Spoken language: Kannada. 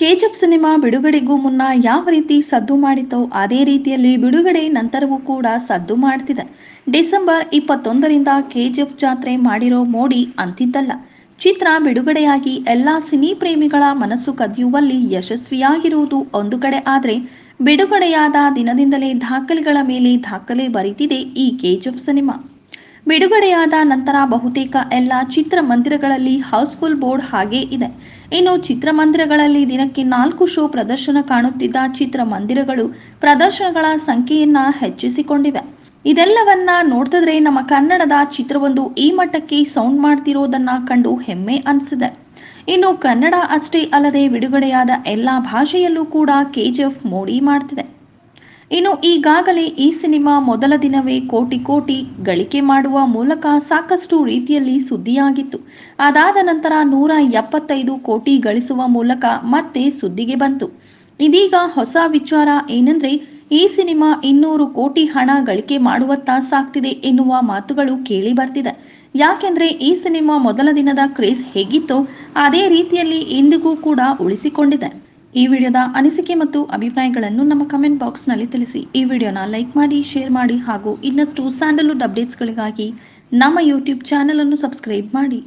ಕೆಜಿಎಫ್ ಸಿನಿಮಾ ಬಿಡುಗಡೆಗೂ ಮುನ್ನ ಯಾವ ರೀತಿ ಸದ್ದು ಮಾಡಿತೋ ಅದೇ ರೀತಿಯಲ್ಲಿ ಬಿಡುಗಡೆ ನಂತರವೂ ಕೂಡ ಸದ್ದು ಮಾಡ್ತಿದೆ. ಡಿಸೆಂಬರ್ ಇಪ್ಪತ್ತೊಂದರಿಂದ ಕೆಜಿಎಫ್ ಜಾತ್ರೆ ಮಾಡಿರೋ ಮೋಡಿ ಅಂತಿದ್ದಲ್ಲ. ಚಿತ್ರ ಬಿಡುಗಡೆಯಾಗಿ ಎಲ್ಲಾ ಸಿನಿ ಪ್ರೇಮಿಗಳ ಮನಸ್ಸು ಕದಿಯುವಲ್ಲಿ ಯಶಸ್ವಿಯಾಗಿರುವುದು ಒಂದು ಕಡೆ ಆದರೆ ಬಿಡುಗಡೆಯಾದ ದಿನದಿಂದಲೇ ದಾಖಲೆಗಳ ಮೇಲೆ ದಾಖಲೆ ಬರೀತಿದೆ ಈ ಕೆಜಿಎಫ್ ಸಿನಿಮಾ. ಬಿಡುಗಡೆಯಾದ ನಂತರ ಬಹುತೇಕ ಎಲ್ಲ ಚಿತ್ರಮಂದಿರಗಳಲ್ಲಿ ಹೌಸ್ಫುಲ್ ಬೋರ್ಡ್ ಹಾಗೆ ಇದೆ. ಇನ್ನು ಚಿತ್ರಮಂದಿರಗಳಲ್ಲಿ ದಿನಕ್ಕೆ ನಾಲ್ಕು ಶೋ ಪ್ರದರ್ಶನ ಕಾಣುತ್ತಿದ್ದ ಚಿತ್ರಮಂದಿರಗಳು ಪ್ರದರ್ಶನಗಳ ಸಂಖ್ಯೆಯನ್ನ ಹೆಚ್ಚಿಸಿಕೊಂಡಿವೆ. ಇದೆಲ್ಲವನ್ನ ನೋಡ್ತಿದ್ರೆ ನಮ್ಮ ಕನ್ನಡದ ಚಿತ್ರವೊಂದು ಈ ಮಟ್ಟಕ್ಕೆ ಸೌಂಡ್ ಮಾಡ್ತಿರೋದನ್ನ ಕಂಡು ಹೆಮ್ಮೆ ಅನಿಸಿದೆ. ಇನ್ನು ಕನ್ನಡ ಅಷ್ಟೇ ಅಲ್ಲದೆ ಬಿಡುಗಡೆಯಾದ ಎಲ್ಲ ಭಾಷೆಯಲ್ಲೂ ಕೂಡ ಕೆಜಿಎಫ್ ಮೋಡಿ ಮಾಡ್ತಿದೆ. ಇನ್ನು ಈಗಾಗಲೇ ಈ ಸಿನಿಮಾ ಮೊದಲ ದಿನವೇ ಕೋಟಿ ಕೋಟಿ ಗಳಿಕೆ ಮಾಡುವ ಮೂಲಕ ಸಾಕಷ್ಟು ರೀತಿಯಲ್ಲಿ ಸುದ್ದಿಯಾಗಿತ್ತು. ಅದಾದ ನಂತರ ನೂರ ಎಪ್ಪತ್ತೈದು ಕೋಟಿ ಗಳಿಸುವ ಮೂಲಕ ಮತ್ತೆ ಸುದ್ದಿಗೆ ಬಂತು. ಇದೀಗ ಹೊಸ ವಿಚಾರ ಏನಂದ್ರೆ, ಈ ಸಿನಿಮಾ ಇನ್ನೂರು ಕೋಟಿ ಹಣ ಗಳಿಕೆ ಮಾಡುವತ್ತ ಸಾಕ್ತಿದೆ ಎನ್ನುವ ಮಾತುಗಳು ಕೇಳಿ ಬರ್ತಿದೆ. ಯಾಕೆಂದ್ರೆ, ಈ ಸಿನಿಮಾ ಮೊದಲ ದಿನದ ಕ್ರೇಜ್ ಹೇಗಿತ್ತೋ, ಅದೇ ರೀತಿಯಲ್ಲಿ ಇಂದಿಗೂ ಕೂಡ ಉಳಿಸಿಕೊಂಡಿದೆ. ಈ ವಿಡಿಯೋದ ಅನಿಸಿಕೆ ಮತ್ತು ಅಭಿಪ್ರಾಯಗಳನ್ನು ನಮ್ಮ ಕಮೆಂಟ್ ಬಾಕ್ಸ್ನಲ್ಲಿ ತಿಳಿಸಿ. ಈ ವಿಡಿಯೋನ ಲೈಕ್ ಮಾಡಿ ಶೇರ್ ಮಾಡಿ ಹಾಗೂ ಇನ್ನಷ್ಟು ಸ್ಯಾಂಡಲ್ವುಡ್ ಅಪ್ಡೇಟ್ಸ್ಗಳಿಗಾಗಿ ನಮ್ಮ ಯೂಟ್ಯೂಬ್ ಚಾನೆಲ್ ಅನ್ನು ಸಬ್ಸ್ಕ್ರೈಬ್ ಮಾಡಿ.